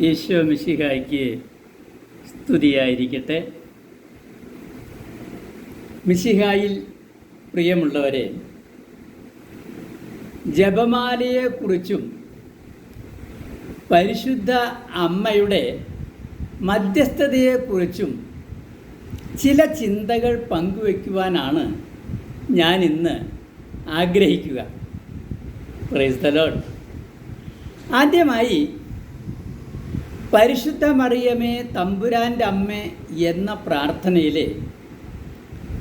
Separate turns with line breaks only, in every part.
ഈശോ മിശിഹായ്ക്ക് സ്തുതിയായിരിക്കട്ടെ. മിശിഹായിൽ പ്രിയമുള്ളവരെ ജപമാലയെക്കുറിച്ചും പരിശുദ്ധ അമ്മയുടെ മധ്യസ്ഥതയെക്കുറിച്ചും ചില ചിന്തകൾ പങ്കുവയ്ക്കുവാനാണ് ഞാൻ ഇന്ന് ആഗ്രഹിക്കുക. പ്രൈസ് ദ ലോഡ് ആദ്യമായി പരിശുദ്ധ മറിയമേ തമ്പുരാന്റെ അമ്മ എന്ന പ്രാർത്ഥനയിലെ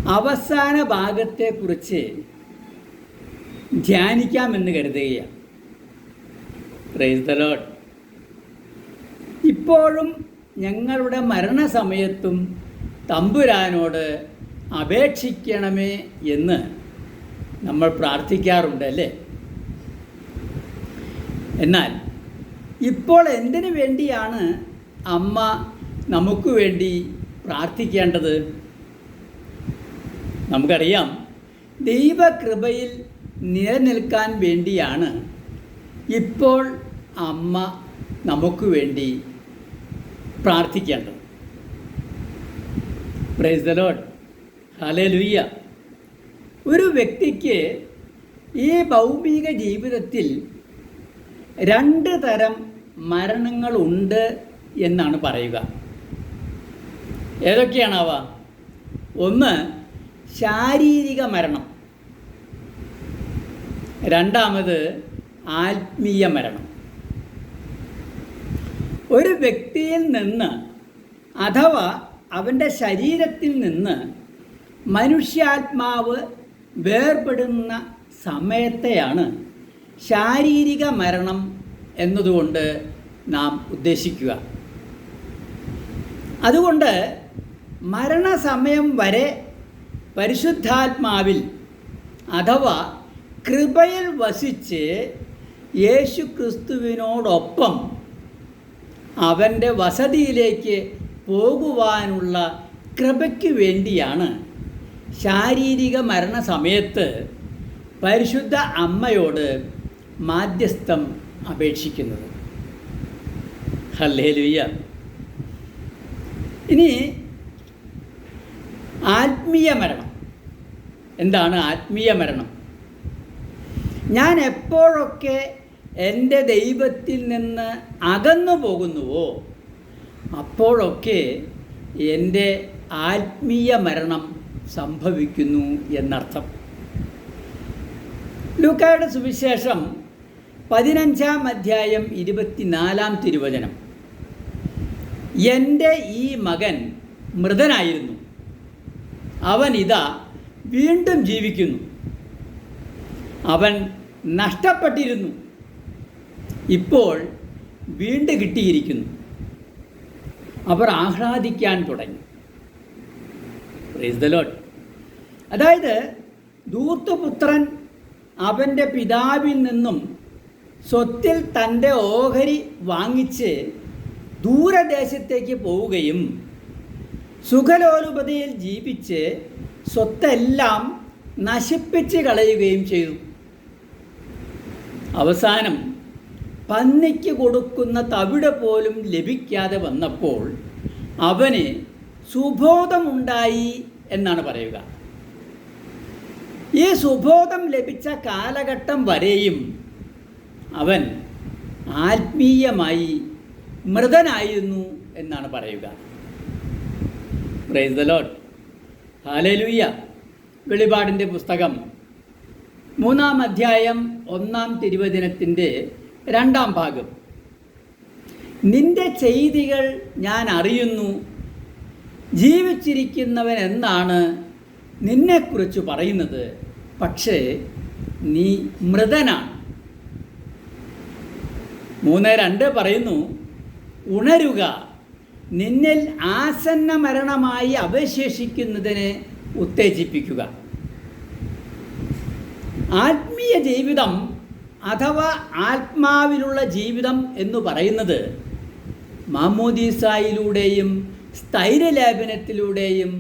അവസാന ഭാഗത്തെക്കുറിച്ച് ധ്യാനിക്കാമെന്ന് കരുതുകയാണ്. ഇപ്പോഴും ഞങ്ങളുടെ മരണസമയത്തും തമ്പുരാനോട് അപേക്ഷിക്കണമേ എന്ന് നമ്മൾ പ്രാർത്ഥിക്കാറുണ്ട് അല്ലേ? എന്നാൽ ഇപ്പോൾ എന്തിനു വേണ്ടിയാണ് അമ്മ നമുക്ക് വേണ്ടി പ്രാർത്ഥിക്കേണ്ടത്? നമുക്കറിയാം ദൈവകൃപയിൽ നിലനിൽക്കാൻ വേണ്ടിയാണ് ഇപ്പോൾ അമ്മ നമുക്ക് വേണ്ടി പ്രാർത്ഥിക്കേണ്ടത്. പ്രൈസ് ദ ലോഡ് ഹലേ ലുയ്യ ഒരു വ്യക്തിക്ക് ഈ ഭൗമിക ജീവിതത്തിൽ രണ്ട് തരം മരണങ്ങളുണ്ട് എന്നാണ് പറയുക. ഏതൊക്കെയാണാവ? ഒന്ന് ശാരീരിക മരണം. രണ്ടാമത് ആത്മീയ മരണം. ഒരു വ്യക്തിയിൽ നിന്ന് അഥവാ അവന്റെ ശരീരത്തിൽ നിന്ന് മനുഷ്യാത്മാവ് വേർപെടുന്ന സമയത്തെയാണ് ശാരീരിക മരണം എന്നതുകൊണ്ട് നാം ഉദ്ദേശിക്കുക. അതുകൊണ്ട് മരണസമയം വരെ പരിശുദ്ധാത്മാവിൽ അഥവാ കൃപയിൽ വസിച്ച് യേശു ക്രിസ്തുവിനോടൊപ്പം അവന്റെ വസതിയിലേക്ക് പോകുവാനുള്ള കൃപയ്ക്ക് വേണ്ടിയാണ് ശാരീരിക മരണസമയത്ത് പരിശുദ്ധ അമ്മയോട് മാധ്യസ്ഥം അപേക്ഷിക്കുന്നത്. ഹല്ലേലുയ്യ. ഇനി ആത്മീയ മരണം. എന്താണ് ആത്മീയ മരണം? ഞാൻ എപ്പോഴൊക്കെ എന്റെ ദൈവത്തിൽ നിന്ന് അകന്നു പോകുന്നുവോ അപ്പോഴൊക്കെ എന്റെ ആത്മീയ മരണം സംഭവിക്കുന്നു എന്നർത്ഥം. ലൂക്കായുടെ സുവിശേഷം പതിനഞ്ചാം അധ്യായം ഇരുപത്തിനാലാം തിരുവചനം. എന്റെ ഈ മകൻ മൃതനായിരുന്നു. അവൻ ഇതാ വീണ്ടും ജീവിക്കുന്നു. അവൻ നഷ്ടപ്പെട്ടിരുന്നു. ഇപ്പോൾ വീണ്ടും കിട്ടിയിരിക്കുന്നു. അവർ ആഹ്ലാദിക്കാൻ തുടങ്ങി. അതായത് ദൂർത്തുപുത്രൻ അവന്റെ പിതാവിൽ നിന്നും സ്വത്തിൽ തന്റെ ഓഹരി വാങ്ങിച്ച് ദൂരദേശത്തേക്ക് പോവുകയും സുഖലോലുപതിയിൽ ജീവിച്ച് സ്വത്തെല്ലാം നശിപ്പിച്ച് കളയുകയും ചെയ്തു. അവസാനം പന്നിക്ക് കൊടുക്കുന്ന തവിട് പോലും ലഭിക്കാതെ വന്നപ്പോൾ അവന് സുബോധമുണ്ടായി എന്നാണ് പറയുക. ഈ സുബോധം ലഭിച്ച കാലഘട്ടം വരെയും അവൻ ആത്മീയമായി മൃതനായിരുന്നു എന്നാണ് പറയുക. പ്രൈസ് ദ ലോഡ് ഹാലലുയ്യ വെളിപാടിന്റെ പുസ്തകം മൂന്നാം അധ്യായം ഒന്നാം തിരുവചനത്തിന്റെ രണ്ടാം ഭാഗം. നിന്റെ ചെയ്തികൾ ഞാൻ അറിയുന്നു. ജീവിച്ചിരിക്കുന്നവൻ എന്നാണ് നിന്നെക്കുറിച്ച് പറയുന്നത്. പക്ഷേ നീ മൃതനാണ്. മൂന്ന് രണ്ട് പറയുന്നു. ഉണരുക. നിന്നിൽ ആസന്ന മരണമായി അവശേഷിക്കുന്നതിനെ ഉത്തേജിപ്പിക്കുക. ആത്മീയ ജീവിതം അഥവാ ആത്മാവിലുള്ള ജീവിതം എന്ന് പറയുന്നത് മാമോദീസായിലൂടെയും സ്ഥൈര്യലേപനത്തിലൂടെയും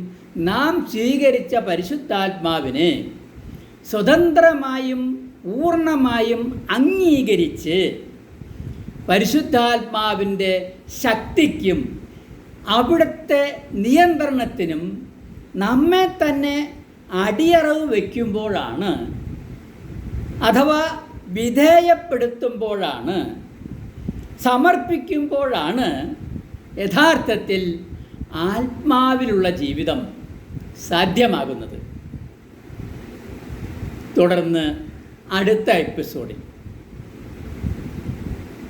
നാം സ്വീകരിച്ച പരിശുദ്ധാത്മാവിനെ സ്വതന്ത്രമായും പൂർണമായും അംഗീകരിച്ച് പരിശുദ്ധാത്മാവിന്റെ ശക്തിക്കും അവിടുത്തെ നിയന്ത്രണത്തിനും നമ്മെ തന്നെ അടിയറവ് വയ്ക്കുമ്പോഴാണ് അഥവാ വിധേയപ്പെടുത്തുമ്പോഴാണ് സമർപ്പിക്കുമ്പോഴാണ് യഥാർത്ഥത്തിൽ ആത്മാവിലുള്ള ജീവിതം സാധ്യമാകുന്നത്. തുടർന്ന് അടുത്ത എപ്പിസോഡിൽ.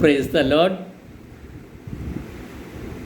Price the load